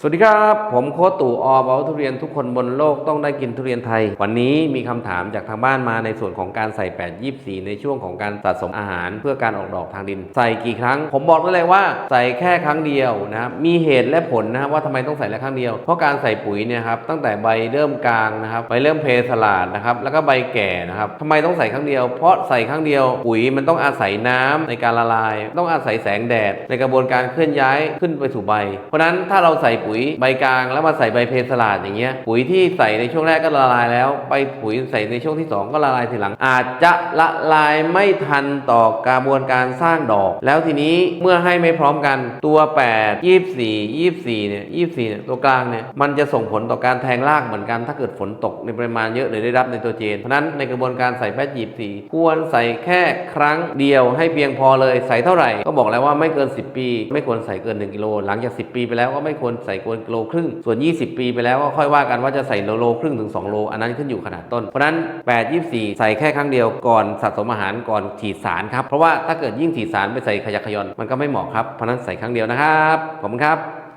สวัสดีครับ ผมโค้ชตู่ออเบาทุเรียนทุกคนบนโลกต้องได้กินทุเรียนไทย วันนี้มีคำถามจากทางบ้านมาในส่วนของการใส่ 8 24 ในช่วงของการสะสมอาหาร เพื่อการออกดอกทางดิน ใส่กี่ครั้ง ผมบอกได้เลยว่าใส่แค่ครั้งเดียวนะครับมีเหตุและผลนะครับว่าทำไมต้องใส่แค่ครั้งเดียว เพราะการใส่ปุ๋ยเนี่ยครับตั้งแต่ใบเริ่มกลางนะครับใบเริ่มเพสลาดนะครับแล้วก็ใบแก่นะครับทำไมต้องใส่ครั้งเดียว เพราะใส่ครั้งเดียว ปุ๋ยมันต้องอาศัยน้ำในการละลาย ต้องอาศัยแสงแดด ในกระบวนการเคลื่อนย้ายขึ้นไปสู่ใบ เพราะฉะนั้นถ้าเราใส่ปุ๋ยใบกลางแล้วมาใส่ใบเพสลาดอย่างเงี้ยปุ๋ยที่ใส่ในช่วงแรกก็ละลายแล้ว ไปปุ๋ยใส่ในช่วงที่สองก็ละลายทีหลัง อาจจะละลายไม่ทันต่อกระบวนการสร้างดอก แล้วทีนี้เมื่อให้ไม่พร้อมกันตัว 8 24 24เนี่ย24เนี่ยตัวกลางเนี่ยมันจะส่งผลต่อการแทงรากเหมือนกันถ้าเกิดฝนตกในปริมาณเยอะหรือได้รับในตัวเจนเพราะนั้นในกระบวนการใส่แพทย์24ควรใส่แค่ครั้งเดียวให้เพียงพอเลยใส่เท่าไหร่ ก็บอกแล้วว่าไม่เกิน 10 ปี ไม่ควรใส่เกิน 1กิโลหลังจาก 10 ปีไปแล้วก็ไม่ควรใส่เกินโลครึ่ง ส่วน 20 ปีไปแล้วก็ค่อยว่ากันว่าจะใส่โลครึ่งถึง 2 โล อันนั้นขึ้นอยู่ขนาดต้น เพราะนั้น 8 24 ใส่แค่ครั้งเดียวก่อนสะสมอาหารก่อนฉีดสารครับ เพราะว่าถ้าเกิดยิ่งฉีดสารไปใส่ขยะขยอนมันก็ไม่เหมาะครับ เพราะนั้นใส่ครั้งเดียวนะครับ ขอบคุณครับ